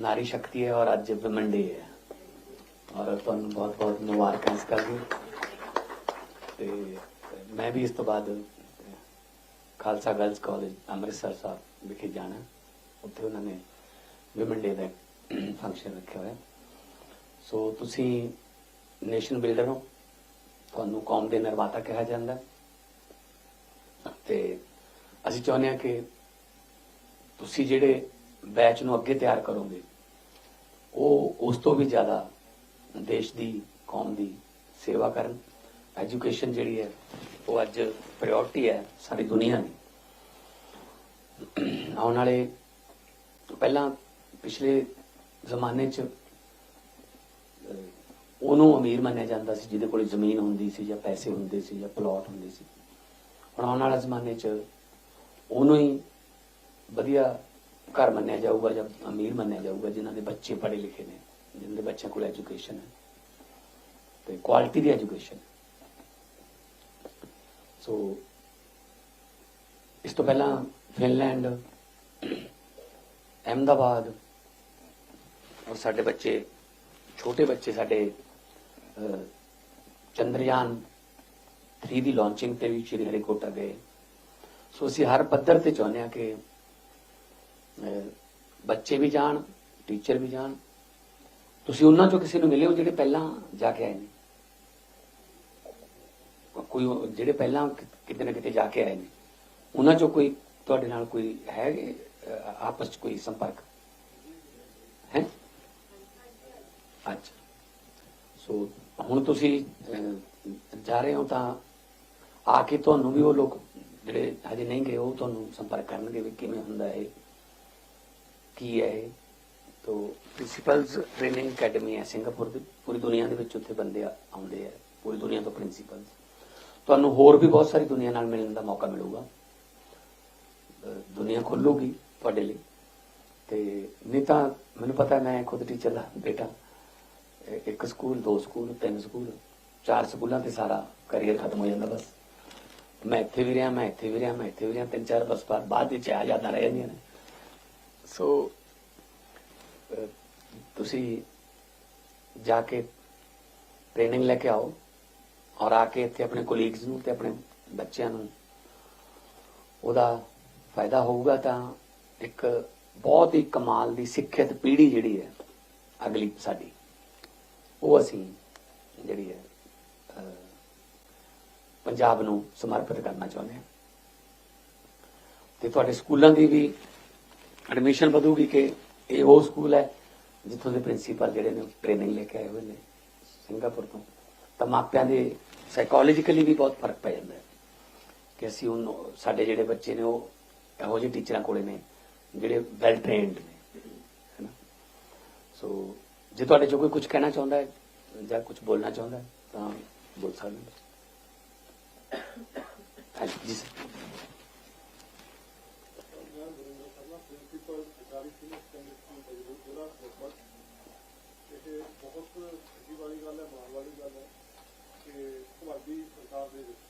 ਨਾਰੀ ਸ਼ਕਤੀ ਹੈ ਔਰ ਅੱਜ ਵਿਮਨ ਡੇ ਹੈ। ਔਰ ਤੁਹਾਨੂੰ ਬਹੁਤ ਬਹੁਤ ਮੁਬਾਰਕਾਂ ਇਸ ਗੱਲ ਦੀ। ਤੇ ਮੈਂ ਵੀ ਇਸ ਤੋਂ ਬਾਅਦ, ਖਾਲਸਾ ਗਰਲਸ ਕਾਲਜ, ਅੰਮ੍ਰਿਤਸਰ ਸਾਹਿਬ ਵਿਖੇ ਜਾਣਾ। ਉੱਥੇ ਉਹਨਾਂ ਨੇ ਵਿਮਨ ਡੇ ਦਾ ਫੰਕਸ਼ਨ ਰੱਖਿਆ ਹੋਇਆ। ਸੋ ਤੁਸੀਂ ਨੇਸ਼ਨ ਬਿਲਡਰ ਹੋ। ਤੁਹਾਨੂੰ ਕੌਮ ਦੇ ਨਿਰਮਾਤਾ ਕਿਹਾ ਜਾਂਦਾ ਹੈ। ਤੇ ਅਸੀਂ ਚਾਹੁੰਦੇ ਹਾਂ ਕਿ ਤੁਸੀਂ ਜਿਹੜੇ ਬੈਚ ਨੂੰ ਅੱਗੇ ਤਿਆਰ ਕਰੋਗੇ ਉਹ ਉਸ ਤੋਂ ਵੀ ਜ਼ਿਆਦਾ ਦੇਸ਼ ਦੀ, ਕੌਮ ਦੀ ਸੇਵਾ ਕਰਨ। ਐਜੂਕੇਸ਼ਨ ਜਿਹੜੀ ਹੈ, ਉਹ ਅੱਜ ਪ੍ਰਾਇੋਰਟੀ ਹੈ ਸਾਰੀ ਦੁਨੀਆ ਦੀ। ਆਉਣ ਵਾਲੇ ਪਹਿਲਾਂ ਪਿਛਲੇ ਜ਼ਮਾਨੇ 'ਚ ਉਹਨੂੰ ਅਮੀਰ ਮੰਨਿਆ ਜਾਂਦਾ ਸੀ, ਜਿਹਦੇ ਕੋਲ ਜ਼ਮੀਨ ਹੁੰਦੀ ਸੀ ਜਾਂ ਪੈਸੇ ਹੁੰਦੇ ਸੀ ਜਾਂ ਪਲਾਟ ਹੁੰਦੇ ਸੀ। ਹੁਣ ਆਉਣ ਵਾਲੇ ਜ਼ਮਾਨੇ 'ਚ ਉਹਨੂੰ ਹੀ ਵਧੀਆ ਘਰ ਮੰਨਿਆ ਜਾਊਗਾ ਜਾਂ ਅਮੀਰ ਮੰਨਿਆ ਜਾਊਗਾ, ਜਿਨ੍ਹਾਂ ਦੇ ਬੱਚੇ ਪੜ੍ਹੇ ਲਿਖੇ ਨੇ, ਜਿਨ੍ਹਾਂ ਦੇ ਬੱਚਿਆਂ ਕੋਲ ਐਜੂਕੇਸ਼ਨ ਹੈ ਤੇ ਕੁਆਲਿਟੀ ਦੀ ਐਜੂਕੇਸ਼ਨ ਸੋ ਇਸ ਤੋਂ ਪਹਿਲਾਂ ਫਿਨਲੈਂਡ ਅਹਿਮਦਾਬਾਦ, ਔਰ ਸਾਡੇ ਬੱਚੇ, ਛੋਟੇ ਬੱਚੇ ਸਾਡੇ ਚੰਦਰਯਾਨ 3 ਦੀ ਲਾਂਚਿੰਗ ਤੇ ਵੀ ਸ਼੍ਰੀ ਹਰਿਕੋਟਾ ਗਏ। ਸੋ ਅਸੀਂ ਹਰ ਪੱਧਰ ਤੇ ਚਾਹੁੰਦੇ ਹਾਂ ਕਿ ਬੱਚੇ ਵੀ ਜਾਣ ਟੀਚਰ ਵੀ ਜਾਣ। ਤੁਸੀਂ ਉਹਨਾਂ ਚੋਂ ਕਿਸੇ ਨੂੰ ਮਿਲੇ ਹੋ ਜਿਹੜੇ ਪਹਿਲਾਂ ਜਾ ਕੇ ਆਏ ਨੇ? ਕੋਈ ਜਿਹੜੇ ਪਹਿਲਾਂ ਕਿਤੇ ਨਾ ਕਿਤੇ ਜਾ ਕੇ ਆਏ ਨੇ? ਉਹਨਾਂ ਚੋਂ ਕੋਈ ਤੁਹਾਡੇ ਨਾਲ ਕੋਈ ਹੈ ਆਪਸ ਚ ਕੋਈ ਸੰਪਰਕ? ਹੈ? ਅੱਛਾ। ਸੋ ਹੁਣ ਤੁਸੀਂ ਜਾ ਰਹੇ ਹੋ ਤਾਂ ਆ ਕੇ ਤੁਹਾਨੂੰ ਵੀ ਉਹ ਲੋਕ ਜਿਹੜੇ ਹਜੇ ਨਹੀਂ ਗਏ, ਉਹ ਤੁਹਾਨੂੰ ਸੰਪਰਕ ਕਰਨਗੇ ਵੀ ਕਿਵੇਂ ਹੁੰਦਾ ਇਹ? ਕੀ ਹੈ ਇਹ? ਤੋ ਪ੍ਰਿੰਸੀਪਲਸ ਟ੍ਰੇਨਿੰਗ ਅਕੈਡਮੀ ਹੈ ਸਿੰਗਾਪੁਰ ਦੀ। ਪੂਰੀ ਦੁਨੀਆ ਦੇ ਵਿੱਚ ਉੱਥੇ ਬੰਦੇ ਆਉਂਦੇ ਆ। ਪੂਰੀ ਦੁਨੀਆ ਤੋਂ ਪ੍ਰਿੰਸੀਪਲਸ। ਤੁਹਾਨੂੰ ਹੋਰ ਵੀ ਬਹੁਤ ਸਾਰੀ ਦੁਨੀਆ ਨਾਲ ਮਿਲਣ ਦਾ ਮੌਕਾ ਮਿਲੂਗਾ। ਅਹ ਦੁਨੀਆ ਖੁੱਲੂਗੀ ਤੁਹਾਡੇ ਲਈ। ਤੇ ਨਹੀਂ ਤਾਂ ਮੈਨੂੰ ਪਤਾ ਮੈਂ ਖੁਦ ਟੀਚਰ ਦਾ ਬੇਟਾ। ਇੱਕ ਸਕੂਲ, ਦੋ ਸਕੂਲ, ਤਿੰਨ ਸਕੂਲ, ਚਾਰ ਸਕੂਲਾਂ ਤੇ ਸਾਰਾ ਕੈਰੀਅਰ ਖਤਮ ਹੋ ਜਾਂਦਾ ਬਸ। ਮੈਂ ਇੱਥੇ ਵੀ ਰਿਹਾ, ਮੈਂ ਇੱਥੇ ਵੀ ਰਿਹਾ, ਮੈਂ ਇੱਥੇ ਵੀ ਰਿਹਾ। ਤਿੰਨ ਚਾਰ ਬਸ ਬਾਅਦ ਬਾਅਦ ਵਿੱਚ ਆ ਜਾਂਦਾ ਰਹਿ ਜਾਂਦੀਆਂ ਨੇ। ਸੋ ਤੁਸੀਂ ਜਾ ਕੇ ਟ੍ਰੇਨਿੰਗ ਲੈ ਕੇ ਆਓ ਔਰ ਆ ਕੇ ਇੱਥੇ ਆਪਣੇ ਕੋਲੀਗਸ ਨੂੰ ਤੇ ਆਪਣੇ ਬੱਚਿਆਂ ਨੂੰ ਉਹਦਾ ਫਾਇਦਾ ਹੋਊਗਾ ਤਾਂ ਇੱਕ ਬਹੁਤ ਹੀ ਕਮਾਲ ਦੀ ਸਿੱਖਿਅਤ ਪੀੜ੍ਹੀ ਜਿਹੜੀ ਹੈ, ਅਗਲੀ ਸਾਡੀ, ਉਹ ਅਸੀਂ ਜਿਹੜੀ ਹੈ ਪੰਜਾਬ ਨੂੰ ਸਮਰਪਿਤ ਕਰਨਾ ਚਾਹੁੰਦੇ ਹਾਂ। ਤੇ ਤੁਹਾਡੇ ਸਕੂਲਾਂ ਦੀ ਵੀ ਐਡਮਿਸ਼ਨ ਵਧੂਗੀ ਕਿ ਇਹ ਉਹ ਸਕੂਲ ਹੈ ਜਿੱਥੋਂ ਦੇ ਪ੍ਰਿੰਸੀਪਲ ਜਿਹੜੇ ਨੇ ਟ੍ਰੇਨਿੰਗ ਲੈ ਕੇ ਆਏ ਹੋਏ ਨੇ ਸਿੰਗਾਪੁਰ ਤੋਂ। ਤਾਂ ਮਾਪਿਆਂ ਦੇ ਸਾਈਕੋਲੋਜੀਕਲੀ ਵੀ ਬਹੁਤ ਫ਼ਰਕ ਪੈ ਜਾਂਦਾ ਹੈ ਕਿ ਅਸੀਂ ਉਹ ਸਾਡੇ ਜਿਹੜੇ ਬੱਚੇ ਨੇ ਉਹ ਇਹੋ ਜਿਹੇ ਟੀਚਰਾਂ ਕੋਲੇ ਨੇ ਜਿਹੜੇ ਵੈਲ ਟ੍ਰੇਨਡ ਨੇ ਹੈਨਾ ਸੋ ਜੇ ਤੁਹਾਡੇ ਜੋ ਕੋਈ ਕੁਝ ਕਹਿਣਾ ਚਾਹੁੰਦਾ ਹੈ ਜਾਂ ਕੁਝ ਬੋਲਣਾ ਚਾਹੁੰਦਾ ਹੈ ਤਾਂ ਬੋਲ ਸਕਦੇ ਹੋ। ਹਾਂਜੀ ਜੀ ਸਰ ਮੈਂ ਗੁਰਿੰਦਰ ਸ਼ਰਮਾ ਪ੍ਰਿੰਸੀਪਲ ਸਰਕਾਰੀ ਸੀਨੀਅਰ ਸੈਕੰਡਰੀ ਸਕੂਲ ਤਜਰਬਾ ਜ਼ਿਲ੍ਹਾ ਰੋਪੜ ਇਹ ਬਹੁਤ ਖੁਸ਼ੀ ਵਾਲੀ ਗੱਲ ਹੈ ਮਾਣ ਵਾਲੀ ਗੱਲ ਹੈ ਕਿ ਤੁਹਾਡੀ ਸਰਕਾਰ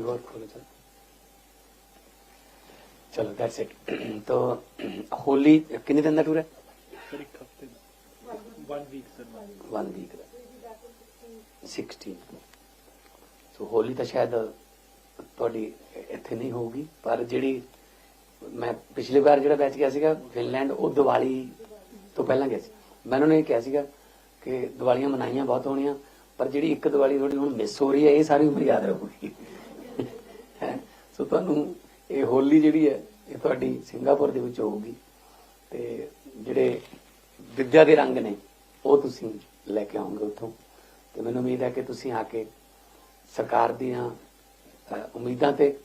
will work for each other. ਚਲੋ ਦੈਟਸ ਇਟ ਤੋ ਹੋਲੀ ਕਿੰਨੇ ਦਿਨ ਦਾ ਟੂਰ ਹੈ ਸਰ ਇੱਕ ਹਫ਼ਤੇ ਦਾ 1 ਵੀਕ ਸਰ 1 ਵੀਕ ਦਾ 16 ਸੋ ਹੋਲੀ ਤਾਂ ਸ਼ਾਇਦ ਤੁਹਾਡੀ ਇੱਥੇ ਨਹੀਂ ਹੋਊਗੀ ਪਰ ਜਿਹੜੀ ਮੈਂ ਪਿਛਲੀ ਵਾਰ ਜਿਹੜਾ ਬੈਚ ਗਿਆ ਸੀਗਾ ਫਿਨਲੈਂਡ ਉਹ ਦੀਵਾਲੀ ਤੋਂ ਪਹਿਲਾਂ ਗਿਆ ਸੀ ਮੈਂ ਉਹਨਾਂ ਨੇ ਕਿਹਾ ਸੀਗਾ ਕਿ ਦੀਵਾਲੀਆਂ ਮਨਾਈਆਂ ਬਹੁਤ ਹੋਣੀਆਂ ਪਰ ਜਿਹੜੀ ਇੱਕ ਦੀਵਾਲੀ ਤੁਹਾਡੀ ਹੁਣ ਮਿਸ ਹੋ ਰਹੀ ਹੈ ਇਹ ਸਾਰੀ ਉਮਰ ਯਾਦ ਰਹੂਗੀ ਸੋ ਤੁਹਾਨੂੰ ਇਹ ਹੋਲੀ ਜਿਹੜੀ ਹੈ, ਇਹ ਤੁਹਾਡੀ ਸਿੰਗਾਪੁਰ ਦੇ ਵਿੱਚ ਹੋਊਗੀ। ਤੇ ਜਿਹੜੇ ਵਿੱਦਿਆ ਦੇ ਰੰਗ ਨੇ, ਉਹ ਤੁਸੀਂ ਲੈ ਕੇ ਆਉਂਗੇ ਉੱਥੋਂ। ਤੇ ਮੈਨੂੰ ਉਮੀਦ ਹੈ ਕਿ ਤੁਸੀਂ ਆ ਕੇ ਸਰਕਾਰ ਦੀਆਂ ਉਮੀਦਾਂ ਤੇ,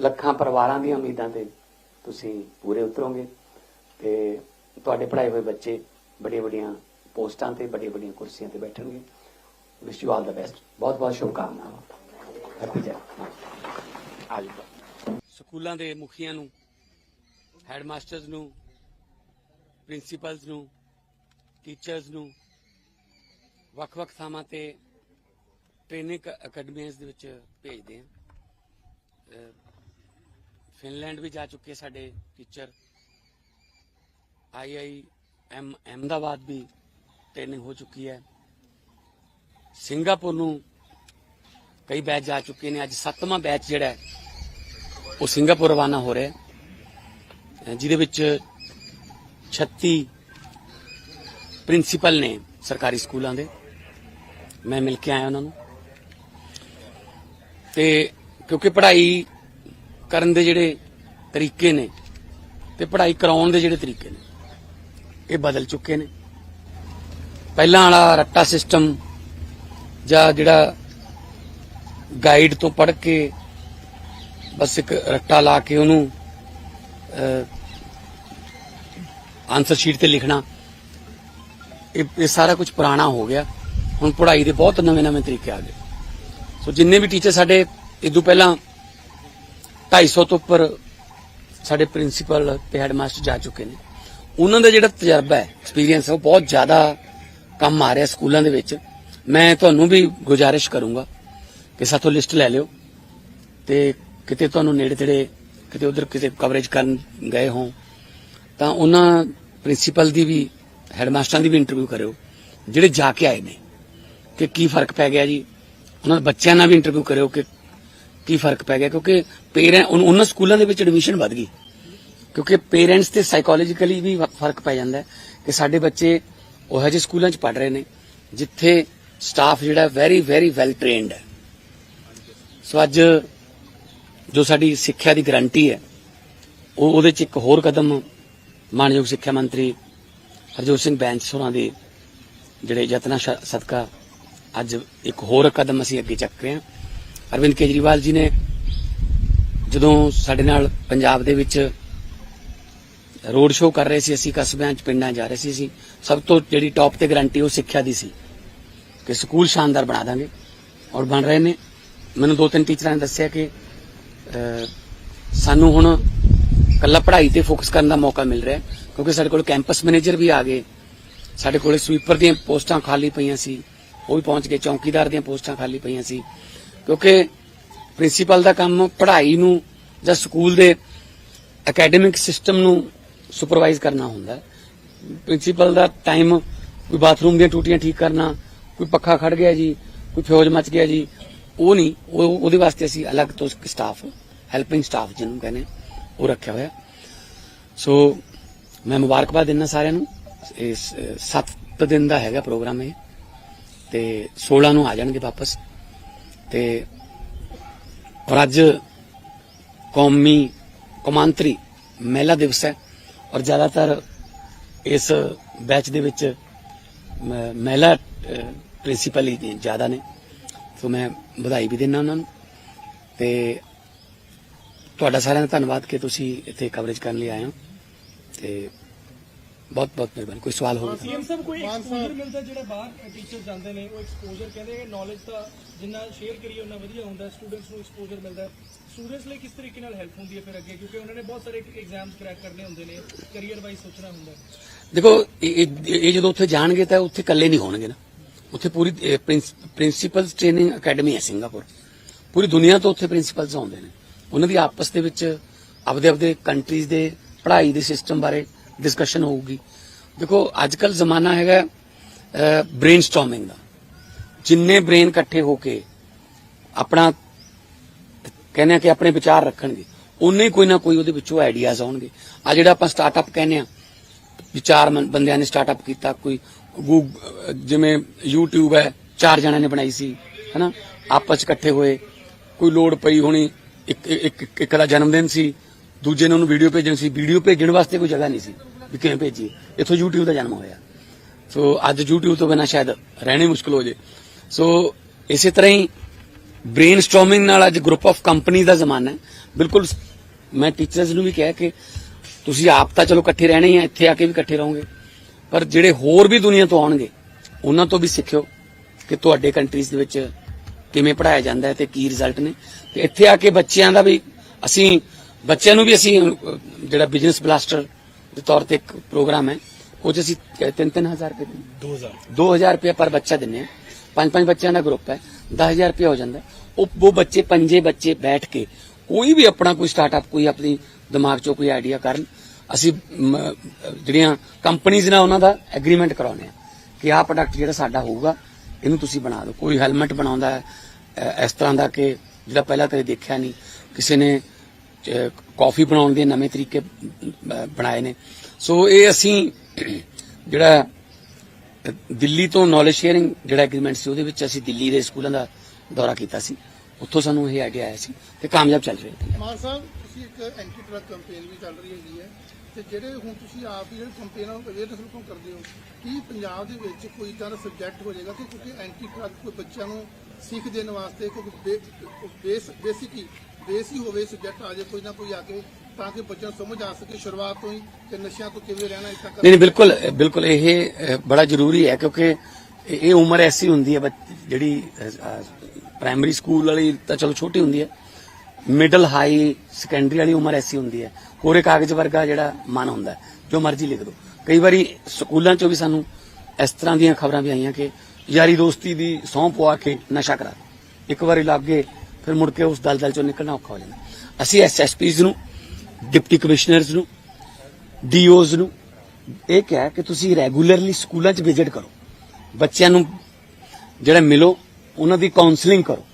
ਲੱਖਾਂ ਪਰਿਵਾਰਾਂ ਦੀਆਂ ਉਮੀਦਾਂ ਤੇ ਤੁਸੀਂ ਪੂਰੇ ਉਤਰੋਗੇ। ਤੇ ਤੁਹਾਡੇ ਪੜ੍ਹਾਏ ਹੋਏ ਬੱਚੇ ਬੜੀਆਂ ਬੜੀਆਂ ਪੋਸਟਾਂ ਤੇ ਬੜੀਆਂ ਬੜੀਆਂ ਕੁਰਸੀਆਂ ਤੇ ਬੈਠਣਗੇ। Wish you all the best ਬਹੁਤ ਬਹੁਤ ਸ਼ੁਭਕਾਮਨਾਵਾਂ। ਹੈਪੀ ਜੈ ਸਕੂਲਾਂ ਦੇ ਮੁਖੀਆਂ ਨੂੰ ਹੈਡਮਾਸਟਰਸ ਨੂੰ ਪ੍ਰਿੰਸੀਪਲਸ ਨੂੰ ਟੀਚਰਸ ਨੂੰ ਵੱਖ-ਵੱਖ ਥਾਵਾਂ ਤੇ ਟ੍ਰੇਨਿੰਗ ਅਕੈਡਮੀਆਂ ਦੇ ਵਿੱਚ ਭੇਜਦੇ ਆ ਫਿਨਲੈਂਡ ਵੀ ਜਾ ਚੁੱਕੇ ਸਾਡੇ ਟੀਚਰ ਆਈਆਈ ਐਮ ਅਹਿਮਦਾਬਾਦ ਵੀ ਟ੍ਰੇਨਿੰਗ ਹੋ ਚੁੱਕੀ ਹੈ। ਸਿੰਗਾਪੁਰ ਨੂੰ ਕਈ ਬੈਚ ਜਾ ਚੁੱਕੇ ਨੇ, ਅੱਜ ਸੱਤਵਾਂ ਬੈਚ ਜਿਹੜਾ ਉਹ ਸਿੰਗਾਪੁਰ ਰਵਾਨਾ ਹੋ ਰਿਹਾ ਹੈ। ਜਿਹਦੇ ਵਿੱਚ 36 ਪ੍ਰਿੰਸੀਪਲ ਨੇ ਸਰਕਾਰੀ ਸਕੂਲਾਂ ਦੇ। ਮੈਂ ਮਿਲ ਕੇ ਆਇਆ ਉਹਨਾਂ ਨੂੰ। ਤੇ ਕਿਉਂਕਿ ਪੜ੍ਹਾਈ ਕਰਨ ਦੇ ਜਿਹੜੇ ਤਰੀਕੇ ਨੇ ਤੇ ਪੜ੍ਹਾਈ ਕਰਾਉਣ ਦੇ ਜਿਹੜੇ ਤਰੀਕੇ ਨੇ, ਇਹ ਬਦਲ ਚੁੱਕੇ ਨੇ। ਪਹਿਲਾਂ ਵਾਲਾ ਰੱਟਾ ਸਿਸਟਮ ਜਾਂ ਜਿਹੜਾ ਗਾਈਡ ਤੋਂ ਪੜ੍ਹ ਕੇ ਬਸ ਇੱਕ ਰੱਟਾ ਲਾ ਕੇ ਉਹਨੂੰ ਆਨਸਰ ਸ਼ੀਟ ਤੇ ਲਿਖਣਾ। ਇਹ ਇਹ ਸਾਰਾ ਕੁਝ ਪੁਰਾਣਾ ਹੋ ਗਿਆ। ਹੁਣ ਪੜ੍ਹਾਈ ਦੇ ਬਹੁਤ ਨਵੇਂ-ਨਵੇਂ ਤਰੀਕੇ ਆ ਗਏ। ਸੋ ਜਿੰਨੇ ਵੀ ਟੀਚਰ ਸਾਡੇ ਇਦੋਂ ਪਹਿਲਾਂ 250 ਤੋਂ ਉੱਪਰ ਸਾਡੇ ਪ੍ਰਿੰਸੀਪਲ ਤੇ ਹੈਡਮਾਸਟਰ ਜਾ ਚੁੱਕੇ ਨੇ। ਉਹਨਾਂ ਦਾ ਜਿਹੜਾ ਤਜਰਬਾ ਹੈ ਐਕਸਪੀਰੀਅੰਸ ਹੈ, ਉਹ ਬਹੁਤ ਜ਼ਿਆਦਾ ਕੰਮ ਆ ਰਿਹਾ ਸਕੂਲਾਂ ਦੇ ਵਿੱਚ। ਮੈਂ ਤੁਹਾਨੂੰ ਵੀ ਗੁਜ਼ਾਰਿਸ਼ ਕਰੂੰਗਾ। ਕਿ ਸਾਥੋਂ ਲਿਸਟ ਲੈ ਲਿਓ ਤੇ ਕਿਤੇ ਤੁਹਾਨੂੰ ਨੇੜੇ ਤੇੜੇ ਕਿਤੇ ਉਧਰ ਕਿਤੇ ਕਵਰੇਜ ਕਰਨ ਗਏ ਹੋ ਤਾਂ ਉਹਨਾਂ ਪ੍ਰਿੰਸੀਪਲ ਦੀ ਵੀ ਹੈਡਮਾਸਟਰਾਂ ਦੀ ਵੀ ਇੰਟਰਵਿਊ ਕਰਿਓ, ਜਿਹੜੇ ਜਾ ਕੇ ਆਏ ਨੇ ਕਿ ਕੀ ਫ਼ਰਕ ਪੈ ਗਿਆ ਜੀ। ਉਹਨਾਂ ਦੇ ਬੱਚਿਆਂ ਨਾਲ ਵੀ ਇੰਟਰਵਿਊ ਕਰਿਓ ਕਿ ਕੀ ਫ਼ਰਕ ਪੈ ਗਿਆ, ਕਿਉਂਕਿ ਪੇਰੈਂਟ ਉਹਨਾਂ ਸਕੂਲਾਂ ਦੇ ਵਿੱਚ ਐਡਮਿਸ਼ਨ ਵੱਧ ਗਈ। ਕਿਉਂਕਿ ਪੇਰੈਂਟਸ ਤੇ ਸਾਈਕੋਲੋਜੀਕਲੀ ਵੀ ਫ਼ਰਕ ਪੈ ਜਾਂਦਾ ਹੈ ਕਿ ਸਾਡੇ ਬੱਚੇ ਉਹ ਜਿਹੇ ਸਕੂਲਾਂ 'ਚ ਪੜ ਰਹੇ ਨੇ, ਜਿੱਥੇ ਸਟਾਫ ਜਿਹੜਾ ਵੈਰੀ ਵੈਰੀ ਵੈਲ ਟ੍ਰੇਨਡ ਹੈ। ਸੋ ਅੱਜ ਜੋ ਸਾਡੀ ਸਿੱਖਿਆ ਦੀ ਗਾਰੰਟੀ ਹੈ, ਉਹ ਉਹਦੇ 'ਚ ਇੱਕ ਹੋਰ ਕਦਮ ਮਾਨਯੋਗ ਸਿੱਖਿਆ ਮੰਤਰੀ ਹਰਜੋਤ ਸਿੰਘ ਬੈਂਸ ਹੋਰਾਂ ਦੇ ਜਿਹੜੇ ਯਤਨਾਂ ਸਦਕਾ ਅੱਜ ਇੱਕ ਹੋਰ ਕਦਮ ਅਸੀਂ ਅੱਗੇ ਚੱਕ ਰਹੇ ਹਾਂ। ਅਰਵਿੰਦ ਕੇਜਰੀਵਾਲ ਜੀ ਨੇ ਜਦੋਂ ਸਾਡੇ ਨਾਲ ਪੰਜਾਬ ਦੇ ਵਿੱਚ ਰੋਡ ਸ਼ੋਅ ਕਰ ਰਹੇ ਸੀ, ਅਸੀਂ ਕਸਬਿਆਂ 'ਚ, ਪਿੰਡਾਂ ਜਾ ਰਹੇ ਸੀ, ਅਸੀਂ ਸਭ ਤੋਂ ਜਿਹੜੀ ਟੌਪ ਤੇ ਗਾਰੰਟੀ ਉਹ ਸਿੱਖਿਆ ਦੀ ਸੀ ਕਿ ਸਕੂਲ ਸ਼ਾਨਦਾਰ ਬਣਾ ਦਾਂਗੇ ਔਰ ਬਣ ਰਹੇ ਨੇ। ਮੈਨੂੰ ਦੋ ਤਿੰਨ ਟੀਚਰਾਂ ਨੇ ਦੱਸਿਆ ਕਿ ਸਾਨੂੰ ਹੁਣ ਕੱਲਾ ਪੜ੍ਹਾਈ ਤੇ ਫੋਕਸ ਕਰਨ ਦਾ ਮੌਕਾ ਮਿਲ ਰਿਹਾ ਕਿਉਂਕਿ ਸਾਡੇ ਕੋਲ ਕੈਂਪਸ ਮੈਨੇਜਰ ਵੀ ਆ ਗਏ। ਸਾਡੇ ਕੋਲੇ ਸਵੀਪਰ ਦੀਆਂ ਪੋਸਟਾਂ ਖਾਲੀ ਪਈਆਂ ਸੀ, ਉਹ ਵੀ ਪਹੁੰਚ ਗਏ, ਚੌਕੀਦਾਰ ਦੀਆਂ ਪੋਸਟਾਂ ਖਾਲੀ ਪਈਆਂ ਸੀ। ਕਿਉਂਕਿ ਪ੍ਰਿੰਸੀਪਲ ਦਾ ਕੰਮ ਪੜ੍ਹਾਈ ਨੂੰ ਜਾਂ ਸਕੂਲ ਦੇ ਅਕੈਡਮਿਕ ਸਿਸਟਮ ਨੂੰ ਸੁਪਰਵਾਈਜ਼ ਕਰਨਾ ਹੁੰਦਾ ਪ੍ਰਿੰਸੀਪਲ ਦਾ ਟਾਈਮ ਕੋਈ ਬਾਥਰੂਮ ਦੀਆਂ ਟੂਟੀਆਂ ਠੀਕ ਕਰਨਾ, ਕੋਈ ਪੱਖਾ ਖੜ ਗਿਆ ਜੀ, ਕੋਈ ਫਿਊਜ਼ ਮੱਚ ਗਿਆ ਜੀ ਉਹ ਨਹੀਂ, ਉਹ, ਉਹਦੇ ਵਾਸਤੇ ਅਸੀਂ ਅਲੱਗ ਤੋਂ ਸਟਾਫ ਹੈਲਪਿੰਗ ਸਟਾਫ ਜਿਹਨੂੰ ਕਹਿੰਦੇ ਉਹ ਰੱਖਿਆ ਹੋਇਆ। ਸੋ ਮੈਂ ਮੁਬਾਰਕਬਾਦ ਦਿੰਦਾ ਸਾਰਿਆਂ ਨੂੰ। ਇਸ 7 ਦਿਨ ਦਾ ਹੈਗਾ ਪ੍ਰੋਗਰਾਮ ਇਹ। ਤੇ 16 ਨੂੰ ਆ ਜਾਣਗੇ ਵਾਪਸ। ਤੇ ਔਰ ਅੱਜ ਕੌਮੀ ਕੌਮਾਂਤਰੀ ਮਹਿਲਾ ਦਿਵਸ ਹੈ। ਔਰ ਜ਼ਿਆਦਾਤਰ ਇਸ ਬੈਚ ਦੇ ਵਿੱਚ ਮਹਿਲਾ ਪ੍ਰਿੰਸੀਪਲ ਹੀ ਜ਼ਿਆਦਾ ਨੇ। ਸੋ ਮੈਂ ਵਧਾਈ ਵੀ ਦਿੰਦਾ ਉਹਨਾਂ ਨੂੰ। ਤੇ ਤੁਹਾਡਾ ਸਾਰਿਆਂ ਦਾ ਧੰਨਵਾਦ ਕਿ ਤੁਸੀਂ ਇੱਥੇ ਕਵਰੇਜ ਕਰਨ ਲਈ ਆਏ ਹੋ। ਤੇ ਬਹੁਤ ਬਹੁਤ ਮਿਹਰਬਾਨੀ। ਕੋਈ ਸਵਾਲ ਹੋਵੇ ਸੀਐਮ ਸਾਹਿਬ ਕੋਈ ਐਕਸਪੋਜ਼ਰ ਮਿਲਦਾ ਜਿਹੜਾ ਬਾਹਰ ਟੀਚਰ ਜਾਂਦੇ ਨੇ ਉਹ ਐਕਸਪੋਜ਼ਰ ਕਹਿੰਦੇ ਕਿ ਨੌਲੇਜ ਤਾਂ ਜਿੰਨਾ ਸ਼ੇਅਰ ਕਰੀਏ ਉਹਨਾਂ ਵਧੀਆ ਹੁੰਦਾ। ਸਟੂਡੈਂਟਸ ਨੂੰ ਐਕਸਪੋਜ਼ਰ ਮਿਲਦਾ। ਸਟੂਡੈਂਟਸ ਲਈ ਕਿਸ ਤਰੀਕੇ ਨਾਲ ਹੈਲਪ ਹੁੰਦੀ ਹੈ ਫਿਰ ਅੱਗੇ? ਕਿਉਂਕਿ ਉਹਨਾਂ ਨੇ ਬਹੁਤ ਸਾਰੇ ਐਗਜ਼ਾਮਸ ਕ੍ਰੈਕ ਕਰਨੇ ਹੁੰਦੇ ਨੇ ਕੈਰੀਅਰ ਵਾਈਜ਼ ਸੋਚਣਾ ਹੁੰਦਾ। ਦੇਖੋ ਇਹ ਜਦੋਂ ਉੱਥੇ ਜਾਣਗੇ ਤਾਂ ਉੱਥੇ ਇਕੱਲੇ ਨਹੀਂ ਹੋਣਗੇ ਨਾ। ਉੱਥੇ ਪੂਰੀ ਪ੍ਰਿੰਸੀਪਲਸ ਟ੍ਰੇਨਿੰਗ ਅਕੈਡਮੀ ਹੈ ਸਿੰਗਾਪੁਰ। ਪੂਰੀ ਦੁਨੀਆ ਤੋਂ ਉੱਥੇ ਪ੍ਰਿੰਸੀਪਲਸ ਆਉਂਦੇ ਨੇ। ਉਹਨਾਂ ਦੀ ਆਪਸ ਦੇ ਵਿੱਚ ਆਪਦੇ ਆਪਦੇ ਕੰਟਰੀਜ਼ ਦੇ ਪੜ੍ਹਾਈ ਦੇ ਸਿਸਟਮ ਬਾਰੇ ਡਿਸਕਸ਼ਨ ਹੋਊਗੀ। ਦੇਖੋ ਅੱਜ ਕੱਲ ਜ਼ਮਾਨਾ ਹੈਗਾ ਬ੍ਰੇਨਸਟਾਰਮਿੰਗ ਦਾ। ਜਿੰਨੇ ਬ੍ਰੇਨ ਇਕੱਠੇ ਹੋ ਕੇ ਆਪਣਾ ਕਹਿੰਦੇ ਆ ਕਿ ਆਪਣੇ ਵਿਚਾਰ ਰੱਖਣਗੇ ਉਨੇ ਕੋਈ ਨਾ ਕੋਈ ਉਹਦੇ ਵਿੱਚੋਂ ਆਈਡੀਆਜ਼ ਆਉਣਗੇ। ਆ ਜਿਹੜਾ ਆਪਾਂ ਸਟਾਰਟਅਪ ਕਹਿੰਦੇ ਆ ਵਿਚਾਰ ਬੰਦਿਆਂ ਨੇ ਸਟਾਰਟਅਪ ਕੀਤਾ, ਕੋਈ ਜਿਵੇਂ YouTube ਹੈ, ਚਾਰ ਜਣਿਆਂ ਨੇ ਬਣਾਈ ਸੀ, ਹਨਾ? ਆਪਸ 'ਚ ਇਕੱਠੇ ਹੋਏ, ਕੋਈ ਲੋੜ ਪਈ ਹੋਣੀ, ਇੱਕ ਇੱਕ ਇੱਕ- ਦਾ ਜਨਮ ਦਿਨ ਸੀ, ਦੂਜੇ ਨੇ ਉਹਨੂੰ ਵੀਡੀਓ ਭੇਜਣੀ ਸੀ ਵੀਡੀਓ ਭੇਜਣ ਵਾਸਤੇ ਕੋਈ ਜਗ੍ਹਾ ਨਹੀਂ ਸੀ, ਵੀ ਕਿਵੇਂ ਭੇਜੀ ਇੱਥੋਂ YouTube ਦਾ ਜਨਮ ਹੋਇਆ। ਸੋ ਅੱਜ YouTube ਤੋਂ ਬਿਨਾਂ ਸ਼ਾਇਦ ਰਹਿਣੀ ਮੁਸ਼ਕਲ ਹੋ ਜੇ। ਸੋ ਇਸੇ ਤਰ੍ਹਾਂ ਹੀ ਬ੍ਰੇਨਸਟਾਰਮਿੰਗ ਨਾਲ ਅੱਜ ਗਰੁੱਪ ਆਫ ਕੰਪਨੀ ਦਾ ਜ਼ਮਾਨਾ ਹੈ। ਬਿਲਕੁਲ ਮੈਂ ਟੀਚਰਸ ਨੂੰ ਵੀ ਕਿਹਾ ਕਿ ਤੁਸੀਂ ਆਪ ਤਾਂ ਚਲੋ ਇਕੱਠੇ ਰਹਿਣੇ ਹੀ ਆ, ਇੱਥੇ ਆ ਕੇ ਵੀ ਇਕੱਠੇ ਰਹੋਗੇ। ਪਰ ਜਿਹੜੇ ਹੋਰ ਵੀ ਦੁਨੀਆ ਤੋਂ ਆਉਣਗੇ ਉਹਨਾਂ ਤੋਂ ਵੀ ਸਿੱਖਿਓ ਕਿ ਤੁਹਾਡੇ ਕੰਟਰੀਜ਼ ਦੇ ਵਿੱਚ ਕਿਵੇਂ ਪੜਾਇਆ ਜਾਂਦਾ ਹੈ ਤੇ ਕੀ ਰਿਜ਼ਲਟ ਨੇ। ਤੇ ਇੱਥੇ ਆ ਕੇ ਬੱਚਿਆਂ ਦਾ ਵੀ ਅਸੀਂ ਬੱਚਿਆਂ ਨੂੰ ਵੀ ਅਸੀਂ ਜਿਹੜਾ ਬਿਜ਼ਨਸ ਬਲਾਸਟਰ ਦੇ ਤੌਰ ਤੇ ਇੱਕ ਪ੍ਰੋਗਰਾਮ ਹੈ ਉਹ 'ਚ ਅਸੀਂ 3-3000 ਰੁਪਏ ਦਿੰਦੇ 2000 2000 ਰੁਪਏ ਪਰ ਬੱਚਾ ਦਿੰਨੇ ਆ ਪੰਜ ਪੰਜ ਬੱਚਿਆਂ ਦਾ ਗਰੁੱਪ ਹੈ 10000 ਰੁਪਏ ਹੋ ਜਾਂਦਾ। ਉਹ ਉਹ ਬੱਚੇ ਪੰਜੇ ਬੱਚੇ ਬੈਠ ਕੇ ਕੋਈ ਵੀ ਆਪਣਾ ਕੋਈ ਸਟਾਰਟਅਪ ਕੋਈ ਆਪਣੀ ਦਿਮਾਗ 'ਚੋਂ ਕੋਈ ਆਈਡੀਆ ਕਰਨ ਅਸੀਂ ਜਿਹੜੀਆਂ ਕੰਪਨੀਆਂ ਨਾਲ ਉਹਨਾਂ ਦਾ ਐਗਰੀਮੈਂਟ ਕਰਾਉਨੇ ਆ ਕਿ ਆਹ ਪ੍ਰੋਡਕਟ ਜਿਹੜਾ ਸਾਡਾ ਹੋਊਗਾ ਇਹਨੂੰ ਤੁਸੀਂ ਬਣਾ ਦਿਓ। ਕੋਈ ਹੈਲਮਟ ਬਣਾਉਂਦਾ ਹੈ ਇਸ ਤਰ੍ਹਾਂ ਦਾ ਕਿ ਜਿਹੜਾ ਪਹਿਲਾਂ ਕਦੇ ਦੇਖਿਆ ਨਹੀਂ। ਕਿਸੇ ਨੇ ਅ, ਕਾਫੀ ਬਣਾਉਣ ਦੇ ਨਵੇਂ ਤਰੀਕੇ ਬਣਾਏ ਨੇ। ਸੋ ਇਹ ਅਸੀਂ ਜਿਹੜਾ ਦਿੱਲੀ ਤੋਂ ਨੌਲੇਜ ਸ਼ੇਅਰਿੰਗ ਜਿਹੜਾ ਐਗਰੀਮੈਂਟ ਸੀ ਉਹਦੇ ਵਿੱਚ ਅਸੀਂ ਦਿੱਲੀ ਦੇ ਸਕੂਲਾਂ ਦਾ ਦੌਰਾ ਕੀਤਾ ਸੀ। ਉੱਥੋਂ ਸਾਨੂੰ ਇਹ ਆਈਡੀਆ ਆਇਆ ਸੀ ਤੇ ਕਾਮਯਾਬ ਚੱਲ ਰਿਹਾ ਮਾਨ ਸਾਹਿਬ ਤੁਸੀਂ ਇੱਕ ਐਂਟੀ ਡਰਗ ਕੈਂਪੇਨ ਵੀ ਚੱਲ ਰਹੀ ਹੈਗੀ ਹੈ। ਤੇ ਜਿਹੜੇ ਹੁਣ ਤੁਸੀਂ ਆਪ ਹੀ ਜਿਹੜੇ ਕੈਂਪੇਨ ਨੂੰ ਅਵੇਅਰਨੈਸ ਨੂੰ ਕਰਦੇ ਹੋ, ਕੀ ਪੰਜਾਬ ਦੇ ਵਿੱਚ ਕੋਈ ਇਦਾਂ ਦਾ ਸਬਜੈਕਟ ਹੋ ਜਾਏਗਾ ਕਿ ਕਿਉਂਕਿ ਐਂਟੀ ਡਰਗ ਕੋਈ ਬੱਚਿਆਂ ਨੂੰ ਸਿੱਖ ਦੇਣ ਵਾਸਤੇ ਕੋਈ ਬੇਸ ਬੇਸਿਕ ਹੀ ਬੇਸ ਹੀ ਹੋਵੇ ਸਬਜੈਕਟ ਆ ਜਾਏ, ਕੋਈ ਨਾ ਕੋਈ ਆ ਕੇ ਤਾਂ ਕਿ ਬੱਚਿਆਂ ਨੂੰ ਸਮਝ ਆ ਸਕੇ ਸ਼ੁਰੂਆਤ ਤੋਂ ਹੀ ਕਿ ਨਸ਼ਿਆਂ ਤੋਂ ਕਿਵੇਂ ਰਹਿਣਾ ਇਸ ਤਰ੍ਹਾਂ ਨਹੀਂ ਬਿਲਕੁਲ ਬਿਲਕੁਲ ਇਹ ਬੜਾ ਜ਼ਰੂਰੀ ਹੈ ਕਿਉਂਕਿ ਇਹ ਉਮਰ ਐਸੀ ਹੁੰਦੀ ਹੈ ਜਿਹੜੀ ਪ੍ਰਾਇਮਰੀ ਸਕੂਲ ਵਾਲੀ ਤਾਂ ਚਲੋ ਛੋਟੀ ਹੁੰਦੀ ਹੈ ਮਿਡਲ ਹਾਈ ਸੈਕੰਡਰੀ ਵਾਲੀ ਉਮਰ ਐਸੀ ਹੁੰਦੀ ਹੈ। ਕੋਰੇ ਕਾਗਜ਼ ਵਰਗਾ ਜਿਹੜਾ ਮਨ ਹੁੰਦਾ ਜੋ ਮਰਜ਼ੀ ਲਿਖ ਦਿਓ। ਕਈ ਵਾਰੀ ਸਕੂਲਾਂ 'ਚੋਂ ਵੀ ਸਾਨੂੰ ਇਸ ਤਰ੍ਹਾਂ ਦੀਆਂ ਖਬਰਾਂ ਵੀ ਆਈਆਂ ਕਿ ਯਾਰੀ ਦੋਸਤੀ ਦੀ ਸਹੁੰ ਪਵਾ ਕੇ ਨਸ਼ਾ ਕਰਾ ਦਿਓ। ਇੱਕ ਵਾਰੀ ਲੱਗ ਗਏ, ਫਿਰ ਮੁੜ ਕੇ ਉਸ ਦਲਦਲ 'ਚੋਂ ਨਿਕਲਣਾ ਔਖਾ ਹੋ ਜਾਂਦਾ ਅਸੀਂ ਐਸਐਸਪੀਜ਼ ਨੂੰ, ਡਿਪਟੀ ਕਮਿਸ਼ਨਰਸ ਨੂੰ, ਡੀਓਜ਼ ਨੂੰ, ਇਹ ਕਿਹਾ ਕਿ ਤੁਸੀਂ ਰੈਗੂਲਰਲੀ ਸਕੂਲਾਂ 'ਚ ਵਿਜ਼ਿਟ ਕਰੋ। ਬੱਚਿਆਂ ਨੂੰ ਜਿਹੜਾ ਮਿਲੋ, ਉਹਨਾਂ ਦੀ ਕਾਉਂਸਲਿੰਗ ਕਰੋ।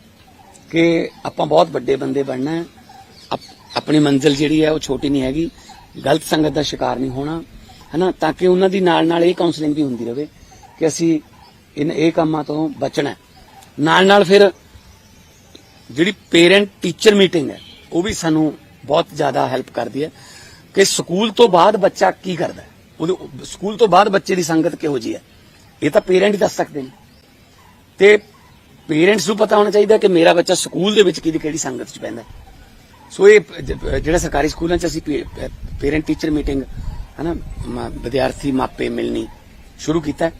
ਕਿ ਆਪਾਂ ਬਹੁਤ ਵੱਡੇ ਬੰਦੇ ਬਣਨਾ ਹੈ। ਆਪਣੀ ਮੰਜ਼ਿਲ ਜਿਹੜੀ ਹੈ ਉਹ ਛੋਟੀ ਨਹੀਂ ਹੈਗੀ। ਗਲਤ ਸੰਗਤ ਦਾ ਸ਼ਿਕਾਰ ਨਹੀਂ ਹੋਣਾ, ਹੈਨਾ? ਤਾਂ ਕਿ ਉਹਨਾਂ ਦੀ ਨਾਲ ਨਾਲ ਇਹ ਕਾਉਂਸਲਿੰਗ ਵੀ ਹੁੰਦੀ ਰਹੇ ਕਿ ਅਸੀਂ ਇਨ, ਇਹ ਕੰਮਾਂ ਤੋਂ ਬਚਣਾ ਨਾਲ ਨਾਲ ਫਿਰ ਜਿਹੜੀ ਪੇਰੈਂਟ ਟੀਚਰ ਮੀਟਿੰਗ ਹੈ, ਉਹ ਵੀ ਸਾਨੂੰ ਬਹੁਤ ਜ਼ਿਆਦਾ ਹੈਲਪ ਕਰਦੀ ਹੈ ਕਿ ਸਕੂਲ ਤੋਂ ਬਾਅਦ ਬੱਚਾ ਕੀ ਕਰਦਾ ਉਹਦੇ, ਸਕੂਲ ਤੋਂ ਬਾਅਦ ਬੱਚੇ ਦੀ ਸੰਗਤ ਕਿਹੋ ਜੀ ਹੈ? ਇਹ ਤਾਂ ਪੇਰੈਂਟ ਹੀ ਦੱਸ ਸਕਦੇ ਨੇ। ਤੇ ਪੇਰੈਂਟਸ ਨੂੰ ਪਤਾ ਹੋਣਾ ਚਾਹੀਦਾ ਕਿ ਮੇਰਾ ਬੱਚਾ ਸਕੂਲ ਦੇ ਵਿੱਚ ਕਿਹਦੀ ਕਿਹੜੀ ਸੰਗਤ 'ਚ ਪੈਂਦਾ ਸੋ ਇਹ ਜਿਹੜਾ ਸਰਕਾਰੀ ਸਕੂਲਾਂ 'ਚ ਅਸੀਂ ਪੇਰੈਂਟ ਟੀਚਰ ਮੀਟਿੰਗ ਹਨਾ, ਮ- ਵਿਦਿਆਰਥੀ ਮਾਪੇ ਮਿਲਣੀ ਸ਼ੁਰੂ ਕੀਤਾ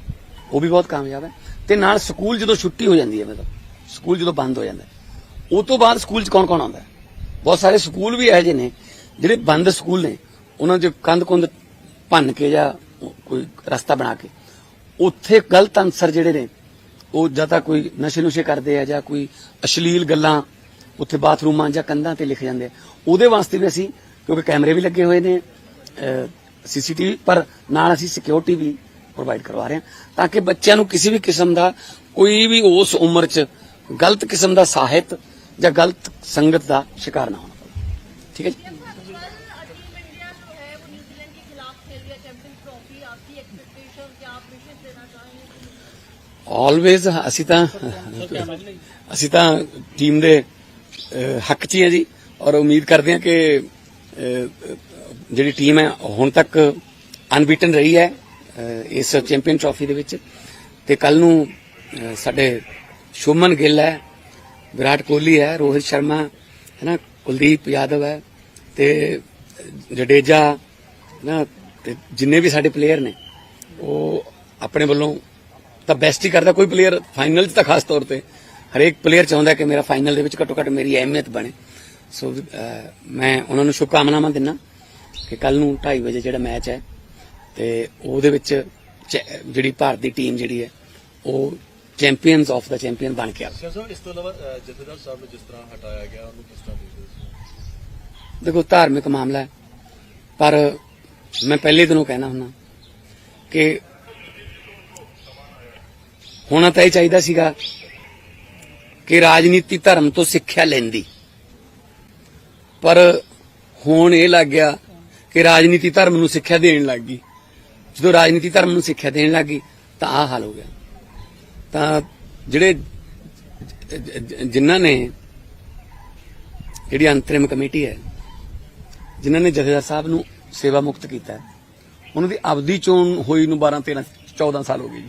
ਉਹ ਵੀ ਬਹੁਤ ਕਾਮਯਾਬ ਹੈ। ਤੇ ਨਾਲ ਸਕੂਲ ਜਦੋਂ ਛੁੱਟੀ ਹੋ ਜਾਂਦੀ ਹੈ, ਮਤਲਬ ਸਕੂਲ ਜਦੋਂ ਬੰਦ ਹੋ ਜਾਂਦਾ ਉਹ ਤੋਂ ਬਾਅਦ ਸਕੂਲ 'ਚ ਕੌਣ-ਕੌਣ ਆਉਂਦਾ ਬਹੁਤ ਸਾਰੇ ਸਕੂਲ ਵੀ ਇਹੋ ਜਿਹੇ ਨੇ, ਜਿਹੜੇ ਬੰਦ ਸਕੂਲ ਨੇ, ਉਹਨਾਂ 'ਚ ਕੰਧ-ਕੁੰਧ ਭੰਨ ਕੇ ਜਾਂ ਕੋਈ ਰਸਤਾ ਬਣਾ ਕੇ, ਉੱਥੇ ਗਲਤ ਅਨਸਰ ਜਿਹੜੇ ਨੇ ਉਹ ਜਾਂ ਤਾਂ ਕੋਈ ਨਸ਼ੇ ਨੁਸ਼ੇ ਕਰਦੇ ਆ ਜਾਂ ਕੋਈ ਅਸ਼ਲੀਲ ਗੱਲਾਂ ਉੱਥੇ ਬਾਥਰੂਮਾਂ ਜਾਂ ਕੰਧਾਂ ਤੇ ਲਿਖ ਜਾਂਦੇ ਆ। ਉਹਦੇ ਵਾਸਤੇ ਵੀ ਅਸੀਂ, ਕਿਉਂਕਿ ਕੈਮਰੇ ਵੀ ਲੱਗੇ ਹੋਏ ਨੇ ਸੀਸੀਟੀਵੀ, ਪਰ ਨਾਲ ਅਸੀਂ ਸਿਕਿਉਰਿਟੀ ਵੀ ਪ੍ਰੋਵਾਈਡ ਕਰਵਾ ਰਹੇ ਹਾਂ। ਤਾਂ ਕਿ ਬੱਚਿਆਂ ਨੂੰ ਕਿਸੇ ਵੀ ਕਿਸਮ ਦਾ ਕੋਈ ਵੀ ਉਸ ਉਮਰ 'ਚ ਗਲਤ ਕਿਸਮ ਦਾ ਸਾਹਿਤ ਜਾਂ ਗਲਤ ਸੰਗਤ ਦਾ ਸ਼ਿਕਾਰ ਨਾ ਹੋਣਾ ਪਵੇ। ਠੀਕ ਹੈ ਜੀ? ਆਲਵੇਜ਼ ਅਸੀਂ ਤਾਂ ਅਸੀਂ ਤਾਂ ਟੀਮ ਦੇ ਹੱਕ 'ਚ ਹੀ ਹਾਂ ਜੀ। ਔਰ ਉਮੀਦ ਕਰਦੇ ਹਾਂ ਕਿ ਜਿਹੜੀ ਟੀਮ ਹੈ, ਹੁਣ ਤੱਕ ਅਨਬੀਟਨ ਰਹੀ ਹੈ ਇਸ ਚੈਂਪੀਅਨ ਟਰਾਫੀ ਦੇ ਵਿੱਚ। ਤੇ ਕੱਲ ਨੂੰ ਸਾਡੇ ਸ਼ੁਭਮਨ ਗਿੱਲ ਹੈ, ਵਿਰਾਟ ਕੋਹਲੀ ਹੈ, ਰੋਹਿਤ ਸ਼ਰਮਾ ਹੈ ਨਾ ਕੁਲਦੀਪ ਯਾਦਵ ਹੈ, ਤੇ ਜਡੇਜਾ ਨਾ ਤੇ ਜਿੰਨੇ ਵੀ ਸਾਡੇ ਪਲੇਅਰ ਨੇ, ਉਹ ਆਪਣੇ ਵੱਲੋਂ ਤਾਂ ਬੈਸਟ ਹੀ ਕਰਦਾ ਕੋਈ ਪਲੇਅਰ ਫਾਈਨਲ 'ਚ ਤਾਂ ਖਾਸ ਤੌਰ ਤੇ। ਹਰੇਕ ਪਲੇਅਰ ਚਾਹੁੰਦਾ ਕਿ ਮੇਰਾ ਫਾਈਨਲ ਦੇ ਵਿੱਚ ਘੱਟੋ ਘੱਟ ਮੇਰੀ ਅਹਿਮੀਅਤ ਬਣੇ। ਸੋ ਮੈਂ ਉਹਨਾਂ ਨੂੰ ਸ਼ੁਭਕਾਮਨਾਵਾਂ ਦਿੰਦਾ ਕਿ ਕੱਲ ਨੂੰ 2:30 ਵਜੇ ਜਿਹੜਾ ਮੈਚ ਹੈ ਤੇ ਉਹਦੇ ਵਿੱਚ ਜਿਹੜੀ ਭਾਰਤ ਦੀ ਟੀਮ ਜਿਹੜੀ ਹੈ ਉਹ ਚੈਂਪੀਅਨਸ ਆਫ ਦਾ ਚੈਂਪੀਅਨ ਬਣ ਕੇ ਆਵੇ। ਸਾਹਿਬ ਇਸ ਤੋਂ ਇਲਾਵਾ ਜਥੇਦਾਰ ਸਾਹਿਬ ਨੂੰ ਜਿਸ ਤਰ੍ਹਾਂ ਹਟਾਇਆ ਗਿਆ ਉਹਨੂੰ ਕਿਸ ਤਰ੍ਹਾਂ ਦੇਖਦੇ ਦੇਖੋ ਧਾਰਮਿਕ ਮਾਮਲਾ ਹੈ ਪਰ ਮੈਂ ਪਹਿਲੇ ਦਿਨੋਂ ਕਹਿਣਾ ਹੁੰਨਾ ਕਿ ਹੋਣਾ ਤਾਂ ਇਹ ਚਾਹੀਦਾ ਸੀਗਾ ਕਿ ਰਾਜਨੀਤੀ ਧਰਮ ਤੋਂ ਸਿੱਖਿਆ ਲੈਂਦੀ। ਪਰ ਹੁਣ ਇਹ ਲੱਗ ਗਿਆ ਕਿ ਰਾਜਨੀਤੀ ਧਰਮ ਨੂੰ ਸਿੱਖਿਆ ਦੇਣ ਲੱਗ ਗਈ। ਜਦੋਂ ਰਾਜਨੀਤੀ ਧਰਮ ਨੂੰ ਸਿੱਖਿਆ ਦੇਣ ਲੱਗ ਗਈ, ਤਾਂ ਆਹ ਹਾਲ ਹੋ ਗਿਆ। ਤਾਂ ਜਿਹੜੇ ਜਿਨ੍ਹਾਂ ਨੇ ਜਿਹੜੀ ਅੰਤਰਿਮ ਕਮੇਟੀ ਹੈ, ਜਿਨ੍ਹਾਂ ਨੇ ਜਥੇਦਾਰ ਸਾਹਿਬ ਨੂੰ ਸੇਵਾ ਮੁਕਤ ਕੀਤਾ ਉਹਨਾਂ ਦੀ ਅਵਧੀ ਚੋਣ ਹੋਈ ਨੂੰ 12 13 14 ਸਾਲ ਹੋ ਗਏ ਜੀ।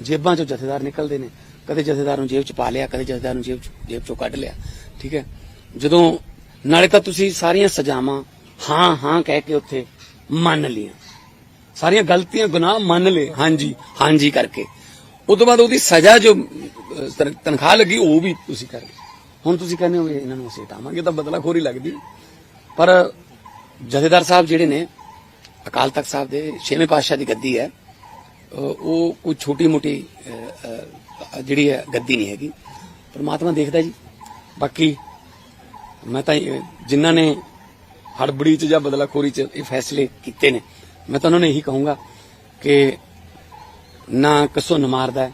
ਜੇਬਾਂ 'ਚੋਂ ਜਥੇਦਾਰ ਨਿਕਲਦੇ ਨੇ। ਕਦੇ ਜਥੇਦਾਰ ਨੂੰ ਜੇਬ 'ਚ ਪਾ ਲਿਆ, ਕਦੇ ਜਥੇਦਾਰ ਨੂੰ ਜੇਬ ਜੇਬ 'ਚੋਂ ਕੱਢ ਲਿਆ। ਠੀਕ ਹੈ? ਜਦੋਂ ਨਾਲੇ ਤਾਂ ਤੁਸੀਂ ਸਾਰੀਆਂ ਸਜ਼ਾਵਾਂ ਹਾਂ ਹਾਂ ਕਹਿ ਕੇ ਉੱਥੇ ਮੰਨ ਲਈਆਂ। ਸਾਰੀਆਂ ਗਲਤੀਆਂ, ਗੁਨਾਹ ਮੰਨ ਲਏ। ਹਾਂਜੀ ਹਾਂਜੀ ਕਰਕੇ। ਉਸ ਤੋਂ ਬਾਅਦ ਉਹਦੀ ਸਜ਼ਾ ਜੋ ਤਨਖਾਹ ਲੱਗੀ, ਉਹ ਵੀ ਤੁਸੀਂ ਕਰ ਹੁਣ ਤੁਸੀਂ ਕਹਿੰਦੇ ਹੋ ਵੀ ਇਹਨਾਂ ਨੂੰ ਅਸੀਂ ਹਟਾਵਾਂਗੇ, ਤਾਂ ਬਦਲਾਖੋਰੀ ਲੱਗਦੀ। ਪਰ ਜਥੇਦਾਰ ਸਾਹਿਬ ਜਿਹੜੇ ਨੇ, ਅਕਾਲ ਤਖਤ ਸਾਹਿਬ ਦੇ ਛੇਵੇਂ ਪਾਤਸ਼ਾਹ ਦੀ ਗੱਦੀ ਹੈ। ਉਹ ਕੋਈ ਛੋਟੀ ਮੋਟੀ ਜਿਹੜੀ ਹੈ, ਗੱਦੀ ਨਹੀਂ ਹੈਗੀ। ਪਰਮਾਤਮਾ ਦੇਖਦਾ ਜੀ। ਬਾਕੀ ਮੈਂ ਤਾਂ, ਜਿਨ੍ਹਾਂ ਨੇ ਹੜਬੜੀ ਚ ਜਾਂ ਬਦਲਾਖੋਰੀ ਚ ਇਹ ਫੈਸਲੇ ਕੀਤੇ ਨੇ, ਮੈਂ ਤਾਂ ਉਹਨਾਂ ਨੂੰ ਇਹੀ ਕਹੂੰਗਾ ਕਿ ਨਾ ਕਸੁੰਨ ਮਾਰਦਾ,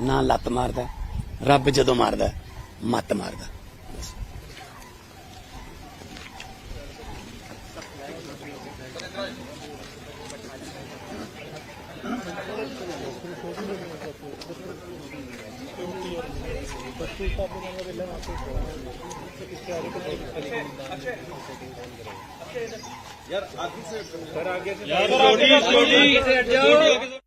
ਨਾ ਲੱਤ ਮਾਰਦਾ, ਰੱਬ ਜਦੋਂ ਮਾਰਦਾ, ਮੱਤ ਮਾਰਦਾ। यार आगे से सर आगे से यार छोटी छोटी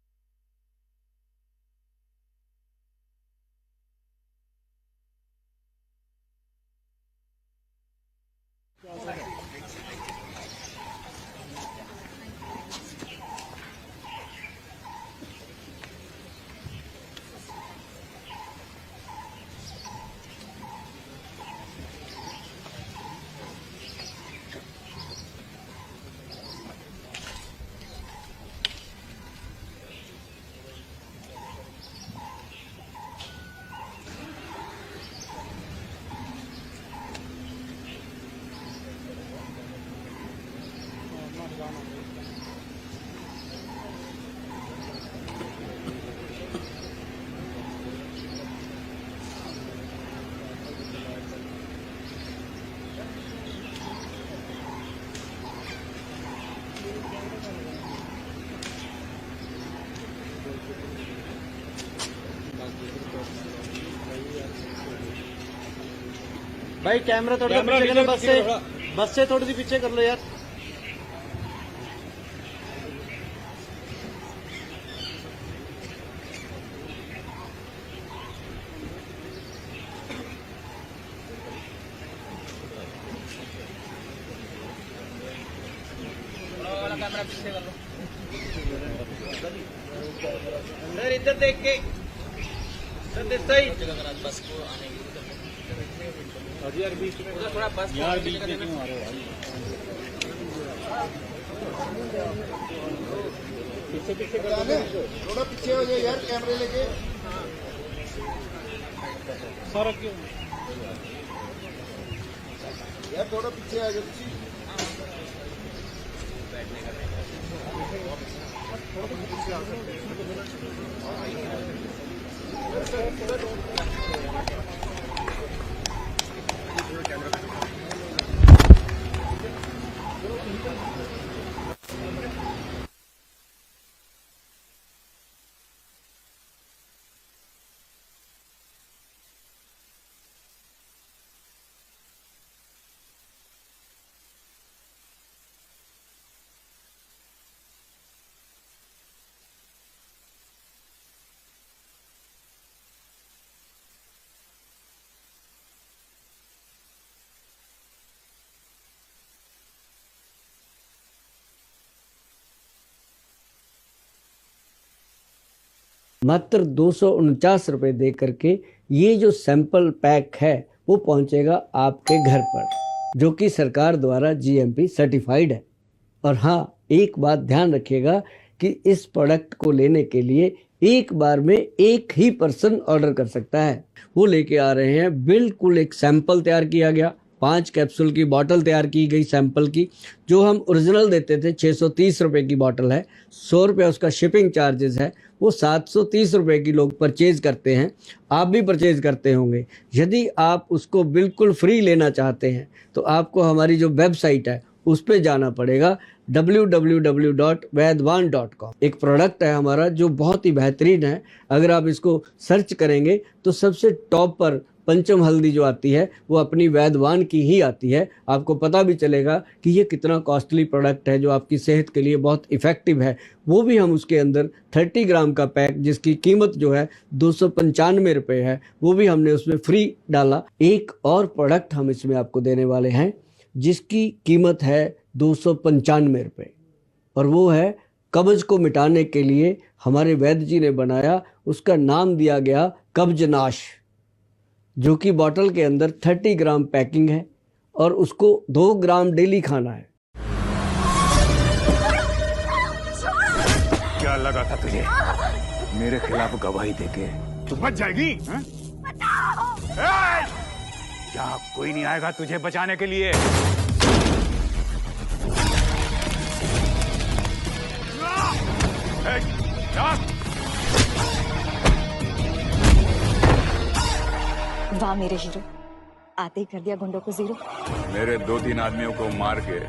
भाई कैमरा थोड़ा सा पीछे करो बस से बस से थोड़ी सी पीछे कर लो यार पीछे पीछे कर दो थोड़ा पीछे हो जाए यार कैमरे लेके सर क्यों यार थोड़ा पीछे आ जाओ बैठने का थोड़ा पीछे आ जाओ कैमरा मात्र दो रुपए दे करके ये जो सैंपल पैक है, वो पहुंचेगा आपके घर पर, जो कि सरकार द्वारा जीएमपी सर्टिफाइड है। और हाँ एक बात ध्यान रखिएगा कि इस प्रोडक्ट को लेने के लिए एक बार में एक ही पर्सन ऑर्डर कर सकता है। वो लेके आ रहे हैं, बिल्कुल एक सैंपल तैयार किया गया। पाँच कैप्सूल की बोतल तैयार की गई सैंपल की, जो हम ओरिजिनल देते थे छः सौ तीस रुपये की बोतल है, सौ रुपये उसका शिपिंग चार्जेस है, वो सात सौ तीस रुपये की लोग परचेज करते हैं, आप भी परचेज करते होंगे। यदि आप उसको बिल्कुल फ्री लेना चाहते हैं तो आपको हमारी जो वेबसाइट है, उस पर जाना पड़ेगा www.vaidwan.com एक प्रोडक्ट है हमारा, जो बहुत ही बेहतरीन है, अगर आप इसको सर्च करेंगे तो सबसे टॉप पर पंचम हल्दी जो आती है, वो अपनी वैदवान की ही आती है। आपको पता भी चलेगा कि ये कितना कॉस्टली प्रोडक्ट है, जो आपकी सेहत के लिए बहुत इफ़ेक्टिव है। वो भी हम उसके अंदर 30 ग्राम का पैक, जिसकी कीमत जो है दो सौ पंचानवे रुपये है, वो भी हमने उसमें फ्री डाला। एक और प्रोडक्ट हम इसमें आपको देने वाले हैं, जिसकी कीमत है दो सौ पंचानवे रुपये और वो है कब्ज को मिटाने के लिए हमारे वैद्य जी ने बनाया, उसका नाम दिया गया कब्जनाश। जो कि बॉटल के अंदर 30 ग्राम पैकिंग है और उसको दो ग्राम डेली खाना है। क्या लगा था तुझे? मेरे खिलाफ गवाही देके। तू बच जाएगी हैं? यहाँ कोई नहीं आएगा तुझे बचाने के लिए! वाह मेरे हीरो। आते ही कर दिया गुंडों को ज़ीरो। मेरे दो तीन आदमियों को मार के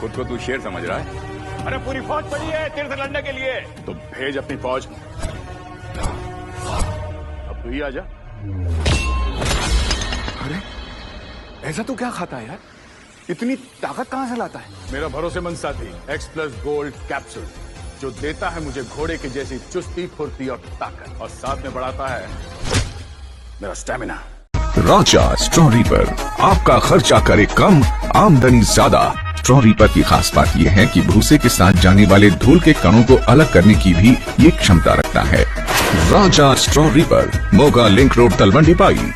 खुद को तू शेर समझ रहा है? अरे पूरी फौज पड़ी है तेरे से लड़ने के लिए। तो भेज अपनी फौज। अब तू ही आ जा। अरे ऐसा तो क्या खाता है यार? इतनी ताकत कहाँ से लाता है? मेरा भरोसेमंद साथी एक्स प्लस गोल्ड कैप्सूल जो देता है मुझे घोड़े की जैसी चुस्ती फुर्ती और ताकत और साथ में बढ़ाता है मेरा स्टेमिना। राजा स्ट्रॉरी पर आपका खर्चा करे कम, आमदनी ज़्यादा। स्ट्रॉरी पर की खास बात यह है कि भूसे के साथ जाने वाले धूल के कणों को अलग करने की भी ये क्षमता रखता है। Raja straw reaper Moga link road, Talwandi Pai.